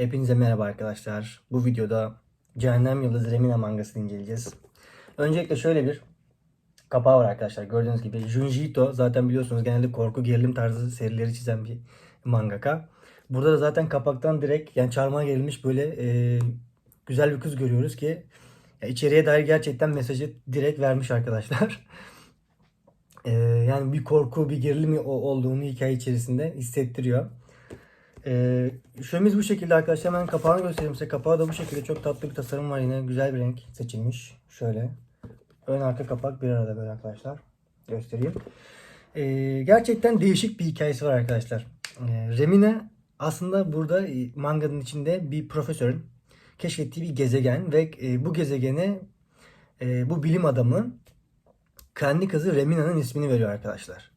Hepinize merhaba arkadaşlar. Bu videoda Cehennem Yıldızı Remina mangasını inceleyeceğiz. Öncelikle şöyle bir kapağı var arkadaşlar. Gördüğünüz gibi Junji Ito zaten biliyorsunuz genelde korku gerilim tarzı serileri çizen bir mangaka. Burada da zaten kapaktan direkt yani çarmıha gerilmiş böyle e, güzel bir kız görüyoruz ki ya içeriye dair gerçekten mesajı direkt vermiş arkadaşlar. E, yani bir korku, bir gerilim olduğunu hikaye içerisinde hissettiriyor. Ee, şömimiz bu şekilde arkadaşlar. Hemen kapağını göstereyim size. Kapağı da bu şekilde çok tatlı bir tasarım var yine. Güzel bir renk seçilmiş. Şöyle. Ön arka kapak bir arada böyle arkadaşlar. Göstereyim. Ee, gerçekten değişik bir hikayesi var arkadaşlar. Ee, Remina aslında burada e, manganın içinde bir profesörün keşfettiği bir gezegen ve e, bu gezegene e, bu bilim adamı kendi kızı Remina'nın ismini veriyor arkadaşlar.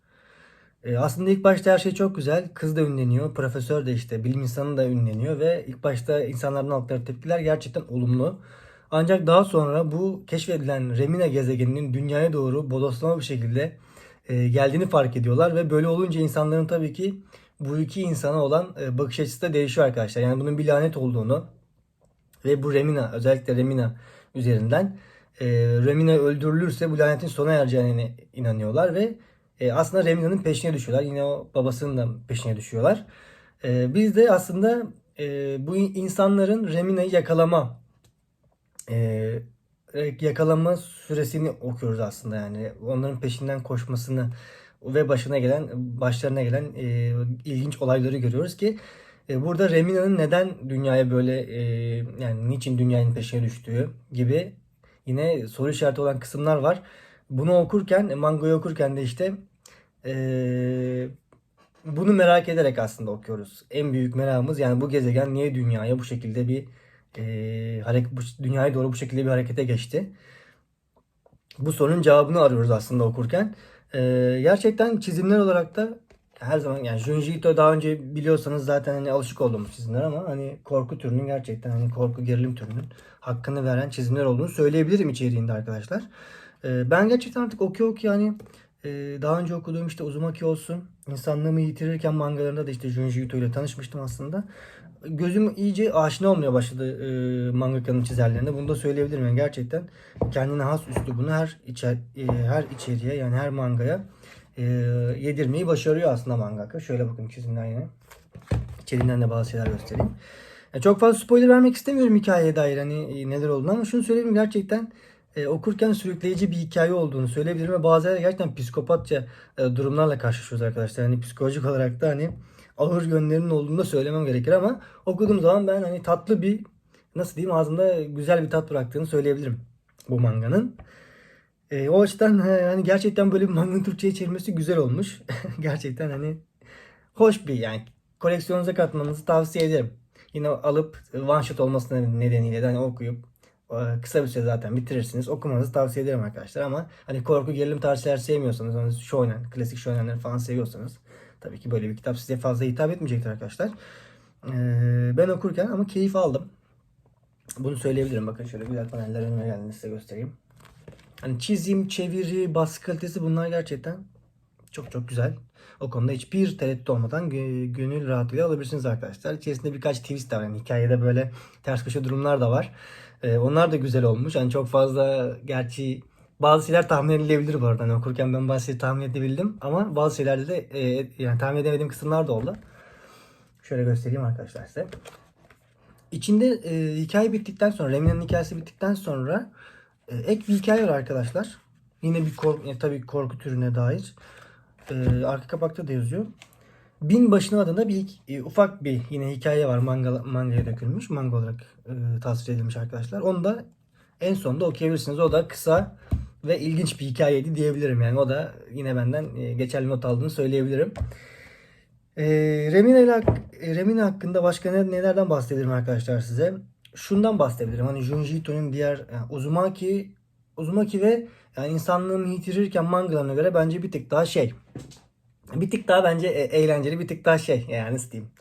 E, aslında ilk başta her şey çok güzel. Kız da ünleniyor. Profesör de işte bilim insanı da ünleniyor ve ilk başta insanların aldıkları tepkiler gerçekten olumlu. Ancak daha sonra bu keşfedilen Remina gezegeninin dünyaya doğru bodoslama bir şekilde e, geldiğini fark ediyorlar ve böyle olunca insanların tabii ki bu iki insana olan e, bakış açısı da değişiyor arkadaşlar. Yani bunun bir lanet olduğunu ve bu Remina özellikle Remina üzerinden Remina öldürülürse bu lanetin sona ereceğine inanıyorlar ve e, aslında Remina'nın peşine düşüyorlar. Yine o babasının da peşine düşüyorlar. E, biz de aslında e, bu insanların Remina'yı yakalama e, yakalama süresini okuyoruz aslında yani. Onların peşinden koşmasını ve başına gelen başlarına gelen e, ilginç olayları görüyoruz ki e, burada Remina'nın neden dünyaya böyle e, yani niçin dünyanın peşine düştüğü gibi yine soru işareti olan kısımlar var. Bunu okurken, mangayı okurken de işte e, bunu merak ederek aslında okuyoruz. En büyük merakımız yani bu gezegen niye dünyaya bu şekilde bir e, hareket, dünyaya doğru bu şekilde bir harekete geçti. Bu sorunun cevabını arıyoruz aslında okurken. E, gerçekten çizimler olarak da her zaman yani Junji Ito daha önce biliyorsanız zaten hani alışık olduğumuz çizimler ama hani korku türünün gerçekten hani korku gerilim türünün hakkını veren çizimler olduğunu söyleyebilirim içeriğinde arkadaşlar. E, ben gerçekten artık okuyor okuyor yani e, daha önce okuduğum işte Uzumaki olsun insanlığımı yitirirken mangalarında da işte Junji Ito ile tanışmıştım aslında. Gözüm iyice aşina olmaya başladı e, mangakanın çizerlerine. Bunu da söyleyebilirim yani gerçekten kendine has üslubunu her içer, e, her içeriğe yani her mangaya e, yedirmeyi başarıyor aslında mangaka. Şöyle bakın çizimler yine. İçeriğinden de bazı şeyler göstereyim. Ya çok fazla spoiler vermek istemiyorum hikayeye dair hani e, neler olduğunu ama şunu söyleyeyim gerçekten e, okurken sürükleyici bir hikaye olduğunu söyleyebilirim ve bazen gerçekten psikopatça e, durumlarla karşılaşıyoruz arkadaşlar. Hani psikolojik olarak da hani ağır yönlerinin olduğunu da söylemem gerekir ama okuduğum zaman ben hani tatlı bir nasıl diyeyim ağzımda güzel bir tat bıraktığını söyleyebilirim bu manganın. E, o açıdan hani gerçekten böyle bir manganın Türkçe'ye çevirmesi güzel olmuş. gerçekten hani hoş bir yani koleksiyonunuza katmanızı tavsiye ederim. Yine alıp one shot olması nedeniyle de hani okuyup kısa bir süre zaten bitirirsiniz. Okumanızı tavsiye ederim arkadaşlar ama hani korku gerilim tarzı sevmiyorsanız hani shonen, klasik shonenleri falan seviyorsanız tabii ki böyle bir kitap size fazla hitap etmeyecektir arkadaşlar. Ee, ben okurken ama keyif aldım. Bunu söyleyebilirim. Bakın şöyle güzel paneller önüme geldiğinde size göstereyim. Hani çizim, çeviri, baskı kalitesi bunlar gerçekten çok çok güzel. O konuda hiçbir tereddüt olmadan gö- gönül rahatlığıyla alabilirsiniz arkadaşlar. İçerisinde birkaç twist de var. Yani hikayede böyle ters köşe durumlar da var. Ee, onlar da güzel olmuş. Yani çok fazla gerçi bazı şeyler tahmin edilebilir bu arada. Hani okurken ben bazı şeyleri tahmin edebildim. Ama bazı şeylerde de e, yani tahmin edemediğim kısımlar da oldu. Şöyle göstereyim arkadaşlar size. İçinde e, hikaye bittikten sonra, Remina'nın hikayesi bittikten sonra e, ek bir hikaye var arkadaşlar. Yine bir korku, e, tabii korku türüne dair. E, arka kapakta da yazıyor. Bin başına adında bir e, ufak bir yine hikaye var manga, mangaya dökülmüş. Manga olarak e, tasvir edilmiş arkadaşlar. Onu da en sonunda okuyabilirsiniz. O da kısa ve ilginç bir hikayeydi diyebilirim. Yani o da yine benden e, geçerli not aldığını söyleyebilirim. E, Remina, ile, e, Remina hakkında başka ne, nelerden bahsedebilirim arkadaşlar size? Şundan bahsedebilirim. Hani Junji Ito'nun diğer yani Uzumaki Uzumaki ve yani insanlığını yitirirken mangalarına göre bence bir tık daha şey. Bir tık daha bence e- eğlenceli, bir tık daha şey yani diyeyim.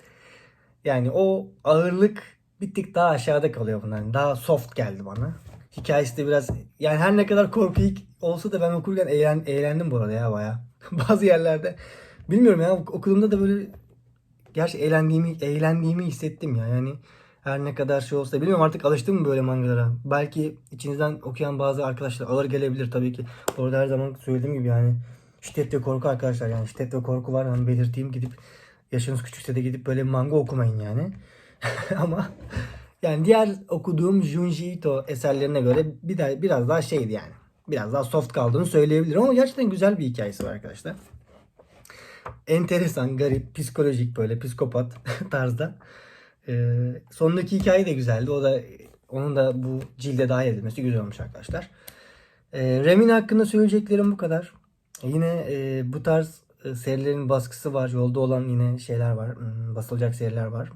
Yani o ağırlık bir tık daha aşağıda kalıyor bunların. Daha soft geldi bana. Hikayesi de biraz yani her ne kadar korku olsa da ben okurken eğlen, eğlendim bu arada ya baya. Bazı yerlerde bilmiyorum ya okuduğumda da böyle gerçi eğlendiğimi eğlendiğimi hissettim ya. Yani Her ne kadar şey olsa bilmiyorum artık alıştım mı böyle mangalara. Belki içinizden okuyan bazı arkadaşlar ağır gelebilir tabii ki. Orada her zaman söylediğim gibi yani şiddet ve korku arkadaşlar yani şiddet ve korku var hani belirteyim gidip yaşınız küçükse de gidip böyle manga okumayın yani. Ama yani diğer okuduğum Junji Ito eserlerine göre bir daha, biraz daha şeydi yani. Biraz daha soft kaldığını söyleyebilirim ama gerçekten güzel bir hikayesi var arkadaşlar. Enteresan, garip, psikolojik böyle psikopat tarzda. Ee, sondaki hikaye de güzeldi. O da onun da bu cilde dahil edilmesi güzel olmuş arkadaşlar. Ee, Remin hakkında söyleyeceklerim bu kadar. Yine e, bu tarz e, serilerin baskısı var. Yolda olan yine şeyler var. Hmm, basılacak seriler var.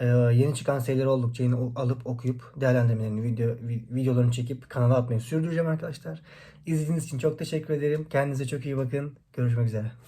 Ee, yeni çıkan serileri oldukça yine alıp okuyup değerlendirmelerini, video, vi- videolarını çekip kanala atmayı sürdüreceğim arkadaşlar. İzlediğiniz için çok teşekkür ederim. Kendinize çok iyi bakın. Görüşmek üzere.